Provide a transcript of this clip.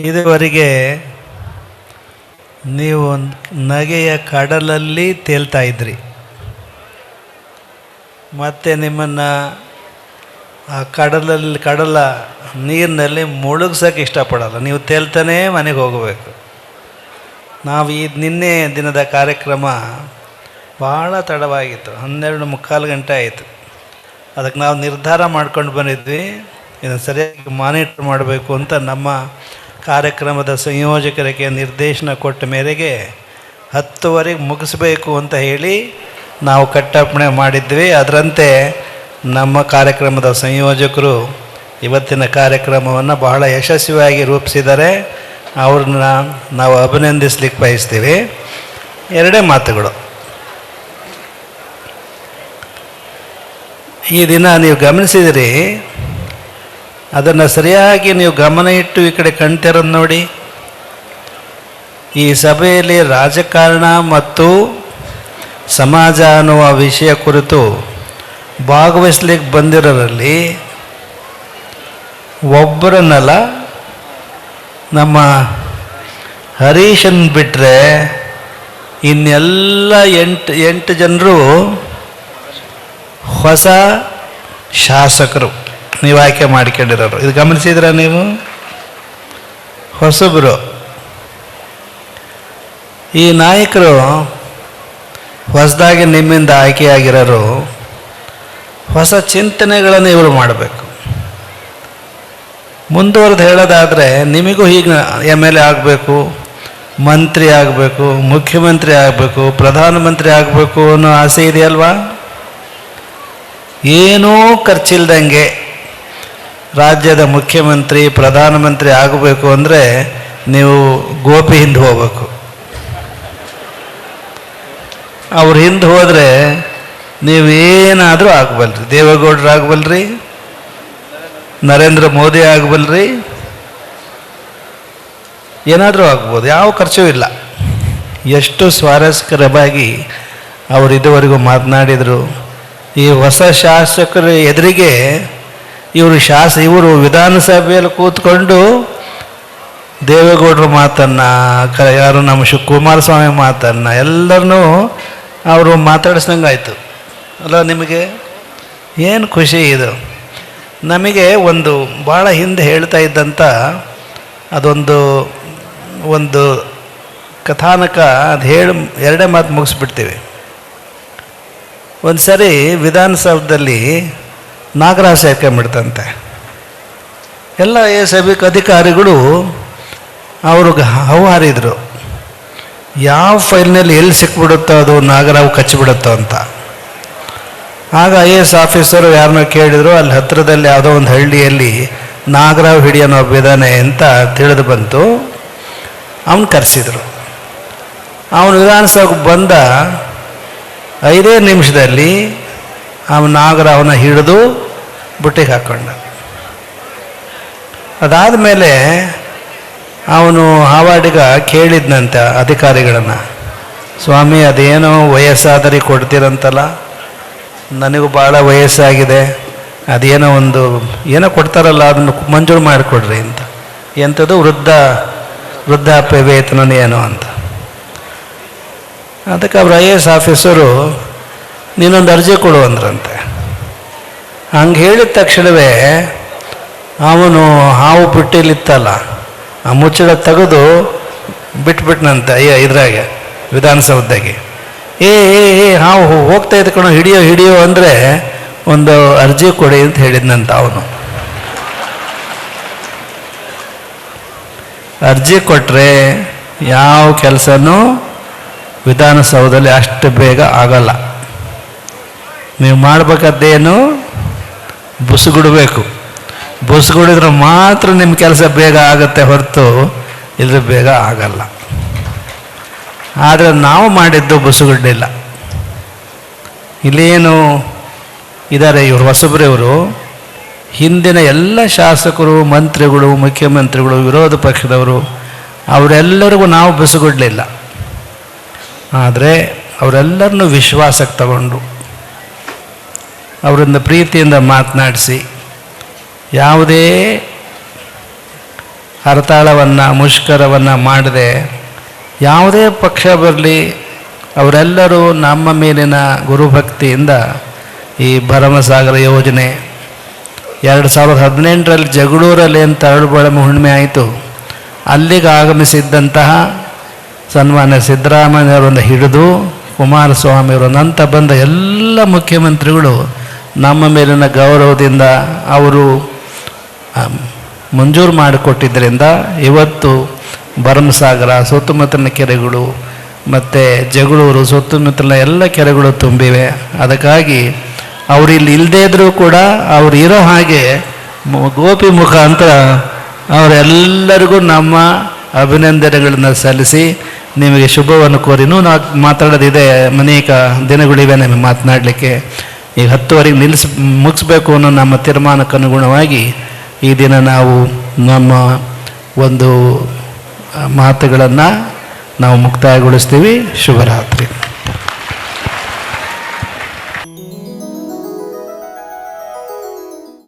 ಇದುವರೆಗೆ ನೀವು ನಗೆಯ ಕಡಲಲ್ಲಿ ತೇಲ್ತಾ ಇದ್ರಿ. ಮತ್ತು ನಿಮ್ಮನ್ನು ಆ ಕಡಲಲ್ಲಿ, ಕಡಲ ನೀರಿನಲ್ಲಿ ಮುಳುಗ್ಸೋಕೆ ಇಷ್ಟಪಡಲ್ಲ. ನೀವು ತೇಲ್ತಾನೇ ಮನೆಗೆ ಹೋಗಬೇಕು. ನಾವು ಈ ನಿನ್ನೆ ದಿನದ ಕಾರ್ಯಕ್ರಮ ಭಾಳ ತಡವಾಗಿತ್ತು. ಹನ್ನೆರಡು ಮುಕ್ಕಾಲು ಗಂಟೆ ಆಯಿತು. ಅದಕ್ಕೆ ನಾವು ನಿರ್ಧಾರ ಮಾಡ್ಕೊಂಡು ಬಂದಿದ್ವಿ. ಇದನ್ನು ಸರಿಯಾಗಿ ಮಾನಿಟರ್ ಮಾಡಬೇಕು ಅಂತ ನಮ್ಮ ಕಾರ್ಯಕ್ರಮದ ಸಂಯೋಜಕರಿಗೆ ನಿರ್ದೇಶನ ಕೊಟ್ಟ ಮೇರೆಗೆ ಹತ್ತುವರೆಗೆ ಮುಗಿಸ್ಬೇಕು ಅಂತ ಹೇಳಿ ನಾವು ಕಟ್ಟಪ್ಪಣೆ ಮಾಡಿದ್ವಿ. ಅದರಂತೆ ನಮ್ಮ ಕಾರ್ಯಕ್ರಮದ ಸಂಯೋಜಕರು ಇವತ್ತಿನ ಕಾರ್ಯಕ್ರಮವನ್ನು ಬಹಳ ಯಶಸ್ವಿಯಾಗಿ ರೂಪಿಸಿದ್ದಾರೆ. ಅವ್ರನ್ನ ನಾವು ಅಭಿನಂದಿಸ್ಲಿಕ್ಕೆ ಬಯಸ್ತೀವಿ. ಎರಡೇ ಮಾತುಗಳು. ಈ ದಿನ ನೀವು ಗಮನಿಸಿದಿರಿ ಅದನ್ನು ಸರಿಯಾಗಿ ನೀವು ಗಮನ ಇಟ್ಟು ಈ ಕಡೆ ಕಣ್ತಿರೋದು ನೋಡಿ. ಈ ಸಭೆಯಲ್ಲಿ ರಾಜಕಾರಣ ಮತ್ತು ಸಮಾಜ ಅನ್ನುವ ವಿಷಯ ಕುರಿತು ಭಾಗವಹಿಸ್ಲಿಕ್ಕೆ ಬಂದಿರೋರಲ್ಲಿ ಒಬ್ಬರನ್ನಲ್ಲ ನಮ್ಮ ಹರೀಶನ್ ಬಿಟ್ಟರೆ ಇನ್ನೆಲ್ಲ ಎಂಟು ಎಂಟು ಜನರು ಹೊಸ ಶಾಸಕರು. ನೀವು ಆಯ್ಕೆ ಮಾಡ್ಕೊಂಡಿರೋರು. ಇದು ಗಮನಿಸಿದ್ರ ನೀವು? ಹೊಸಬರು. ಈ ನಾಯಕರು ಹೊಸದಾಗಿ ನಿಮ್ಮಿಂದ ಆಯ್ಕೆಯಾಗಿರೋರು ಹೊಸ ಚಿಂತನೆಗಳನ್ನು ಇವರು ಮಾಡಬೇಕು. ಮುಂದುವರೆದು ಹೇಳೋದಾದರೆ ನಿಮಗೂ ಹೀಗೆ ಎಂ ಎಲ್ ಎ ಆಗಬೇಕು, ಮಂತ್ರಿ ಆಗಬೇಕು, ಮುಖ್ಯಮಂತ್ರಿ ಆಗಬೇಕು, ಪ್ರಧಾನಮಂತ್ರಿ ಆಗಬೇಕು ಅನ್ನೋ ಆಸೆ ಇದೆಯಲ್ವಾ? ಏನೂ ಖರ್ಚಿಲ್ದಂಗೆ ರಾಜ್ಯದ ಮುಖ್ಯಮಂತ್ರಿ, ಪ್ರಧಾನಮಂತ್ರಿ ಆಗಬೇಕು ಅಂದರೆ ನೀವು ಗೋಪಿ ಹಿಂದೆ ಹೋಗಬೇಕು. ಅವ್ರ ಹಿಂದೆ ಹೋದರೆ ನೀವೇನಾದರೂ ಆಗಬಲ್ರಿ. ದೇವೇಗೌಡರು ಆಗಬಲ್ರಿ, ನರೇಂದ್ರ ಮೋದಿ ಆಗಬಲ್ರಿ, ಏನಾದರೂ ಆಗ್ಬೋದು, ಯಾವ ಖರ್ಚು ಇಲ್ಲ. ಎಷ್ಟು ಸ್ವಾರಸ್ಯಕರವಾಗಿ ಅವರು ಇದುವರೆಗೂ ಮಾತನಾಡಿದರು. ಈ ಹೊಸ ಶಾಸಕರ ಎದುರಿಗೆ ಇವರು ಶಾಸ, ಇವರು ವಿಧಾನಸಭೆಯಲ್ಲಿ ಕೂತ್ಕೊಂಡು ದೇವೇಗೌಡರ ಮಾತನ್ನು, ಕ, ಯಾರು ನಮ್ಮ ಶಿವಕುಮಾರಸ್ವಾಮಿ ಮಾತನ್ನು, ಎಲ್ಲರನ್ನೂ ಅವರು ಮಾತಾಡಿಸ್ದಂಗೆ ಆಯಿತು. ಅಲ್ಲ, ನಿಮಗೆ ಏನು ಖುಷಿ ಇದು? ನಮಗೆ ಒಂದು ಭಾಳ ಹಿಂದೆ ಹೇಳ್ತಾ ಇದ್ದಂಥ ಅದೊಂದು, ಒಂದು ಕಥಾನಕ, ಅದು ಹೇಳಿ, ಎರಡೇ ಮಾತು ಮುಗಿಸ್ಬಿಡ್ತೀವಿ. ಒಂದು ಸರಿ ವಿಧಾನಸೌಧದಲ್ಲಿ ನಾಗರಾಜ ಸೇರ್ಕೊಂಬಿಡ್ತಂತೆ ಎಲ್ಲ ಎ ಸಭಿಕ ಅಧಿಕಾರಿಗಳು ಅವ್ರಿಗೆ ಹವಾರಿದ್ರು. ಯಾವ ಫೈಲ್ನಲ್ಲಿ ಎಲ್ಲಿ ಸಿಕ್ಬಿಡುತ್ತೋ ಅದು ನಾಗರಾವ್ ಕಚ್ಚಿಬಿಡುತ್ತೋ ಅಂತ. ಆಗ ಐ ಎ ಎಸ್ ಆಫೀಸರು ಯಾರನ್ನೋ ಕೇಳಿದ್ರು, ಅಲ್ಲಿ ಹತ್ತಿರದಲ್ಲಿ ಯಾವುದೋ ಒಂದು ಹಳ್ಳಿಯಲ್ಲಿ ನಾಗರಾವ್ ಹಿಡಿಯೋನೋ ಒಬ್ಬಿದ್ದಾನೆ ಅಂತ ತಿಳಿದು ಬಂತು. ಅವನು ಕರೆಸಿದರು. ಅವನು ವಿಧಾನಸಭೆಗೆ ಬಂದ ಐದೇ ನಿಮಿಷದಲ್ಲಿ ಅವನ ನಾಗರಾವನ ಹಿಡಿದು ಬುಟ್ಟಿಗೆ ಹಾಕ್ಕೊಂಡ ಅದಾದ ಮೇಲೆ ಅವನು ಹಾವಾಡಿಗ ಕೇಳಿದ್ನಂತೆ ಅಧಿಕಾರಿಗಳನ್ನು, ಸ್ವಾಮಿ, ಅದೇನೋ ವಯಸ್ಸಾದರೆ ಕೊಡ್ತೀರಂತಲ್ಲ? ನನಗೂ ಭಾಳ ವಯಸ್ಸಾಗಿದೆ. ಅದೇನೋ ಒಂದು, ಏನೋ ಕೊಡ್ತಾರಲ್ಲ, ಅದನ್ನು ಮಂಜೂರು ಮಾಡಿಕೊಡ್ರಿ ಅಂತ. ಎಂಥದ್ದು ವೃದ್ಧ, ವೃದ್ಧಾಪ್ಯ ವೇತನ ಏನೋ ಅಂತ. ಅದಕ್ಕೆ ಅವ್ರ ಐ ಎ ಎಸ್ ಆಫೀಸರು ನೀನೊಂದು ಅರ್ಜಿ ಕೊಡು ಅಂದ್ರಂತೆ. ಹಂಗೆ ಹೇಳಿದ ತಕ್ಷಣವೇ ಅವನು ಹಾವು ಬಿಟ್ಟಿಲಿತ್ತಲ್ಲ ಆ ಮುಚ್ಚಳ ತೆಗೆದು ಬಿಟ್ಬಿಟ್ನಂತೆ ಅಯ್ಯ ಇದ್ರಾಗೆ, ವಿಧಾನಸೌಧದಾಗೆ. ಏ ಏ ಏ, ಹಾವು ಹೋಗ್ತಾ ಕಣೋ, ಹಿಡಿಯೋ ಹಿಡಿಯೋ ಅಂದರೆ ಒಂದು ಅರ್ಜಿ ಕೊಡಿ ಅಂತ ಹೇಳಿದ್ನಂತ ಅವನು. ಅರ್ಜಿ ಕೊಟ್ಟರೆ ಯಾವ ಕೆಲಸನೂ ವಿಧಾನಸೌಧದಲ್ಲಿ ಅಷ್ಟು ಬೇಗ ಆಗಲ್ಲ. ನೀವು ಮಾಡ್ಬೇಕಾದ್ದೇನು? ಬುಸುಗುಡಬೇಕು. ಬುಸುಗುಡಿದ್ರೆ ಮಾತ್ರ ನಿಮ್ಮ ಕೆಲಸ ಬೇಗ ಆಗುತ್ತೆ ಹೊರತು ಇಲ್ಲದ್ರೆ ಬೇಗ ಆಗಲ್ಲ. ಆದರೆ ನಾವು ಮಾಡಿದ್ದು ಬುಸುಗುಡ್ಡಿಲ್ಲ. ಇಲ್ಲೇನು? ಇದ್ದಾರೆ ಇವರು ಹೊಸಬ್ರಿವರು. ಹಿಂದಿನ ಎಲ್ಲ ಶಾಸಕರು, ಮಂತ್ರಿಗಳು, ಮುಖ್ಯಮಂತ್ರಿಗಳು, ವಿರೋಧ ಪಕ್ಷದವರು, ಅವರೆಲ್ಲರಿಗೂ ನಾವು ಬುಸುಗುಡ್ಲಿಲ್ಲ. ಆದರೆ ಅವರೆಲ್ಲರನ್ನೂ ವಿಶ್ವಾಸಕ್ಕೆ ತಗೊಂಡು ಅವರಿಂದ ಪ್ರೀತಿಯಿಂದ ಮಾತನಾಡಿಸಿ, ಯಾವುದೇ ಹರತಾಳವನ್ನು, ಮುಷ್ಕರವನ್ನು ಮಾಡದೆ, ಯಾವುದೇ ಪಕ್ಷ ಬರಲಿ, ಅವರೆಲ್ಲರೂ ನಮ್ಮ ಮೇಲಿನ ಗುರುಭಕ್ತಿಯಿಂದ ಈ ಭರಮಸಾಗರ ಯೋಜನೆ ಎರಡು ಸಾವಿರದ ಹದಿನೆಂಟರಲ್ಲಿ ಜಗಳೂರಲ್ಲಿ ಅಂತ ಅರಳುಬಳಮ ಹುಣ್ಣಿಮೆ ಆಯಿತು. ಅಲ್ಲಿಗೆ ಆಗಮಿಸಿದ್ದಂತಹ ಸನ್ಮಾನ್ಯ ಸಿದ್ದರಾಮಯ್ಯವರನ್ನು ಹಿಡಿದು ಕುಮಾರಸ್ವಾಮಿಯವರು ಅಂತ ಬಂದ ಎಲ್ಲ ಮುಖ್ಯಮಂತ್ರಿಗಳು ನಮ್ಮ ಮೇಲಿನ ಗೌರವದಿಂದ ಅವರು ಮಂಜೂರು ಮಾಡಿಕೊಟ್ಟಿದ್ದರಿಂದ ಇವತ್ತು ಭರಮಸಾಗರ ಸುತ್ತಮುತ್ತಲಿನ ಕೆರೆಗಳು ಮತ್ತು ಜಗಳೂರು ಸುತ್ತಮುತ್ತಲಿನ ಎಲ್ಲ ಕೆರೆಗಳು ತುಂಬಿವೆ. ಅದಕ್ಕಾಗಿ ಅವರು ಇಲ್ಲಿ ಇಲ್ಲದೇ ಇದ್ದರೂ ಕೂಡ ಅವ್ರು ಇರೋ ಹಾಗೆ ಗೋಪಿ ಮುಖಾಂತರ ಅವರೆಲ್ಲರಿಗೂ ನಮ್ಮ ಅಭಿನಂದನೆಗಳನ್ನು ಸಲ್ಲಿಸಿ ನಿಮಗೆ ಶುಭವನ್ನು ಕೋರಿನೂ ನಾವು ಮಾತಾಡೋದಿದೆ, ಅನೇಕ ದಿನಗಳಿವೆ ನಮಗೆ ಮಾತನಾಡಲಿಕ್ಕೆ. ಈಗ ಹತ್ತುವರೆಗೆ ನಿಲ್ಲಿಸ್, ಮುಗಿಸ್ಬೇಕು ಅನ್ನೋ ನಮ್ಮ ತೀರ್ಮಾನಕ್ಕೆ ಅನುಗುಣವಾಗಿ ಈ ದಿನ ನಾವು ನಮ್ಮ ಒಂದು ಮಾತುಗಳನ್ನು ನಾವು ಮುಕ್ತಾಯಗೊಳಿಸ್ತೀವಿ. ಶುಭರಾತ್ರಿ.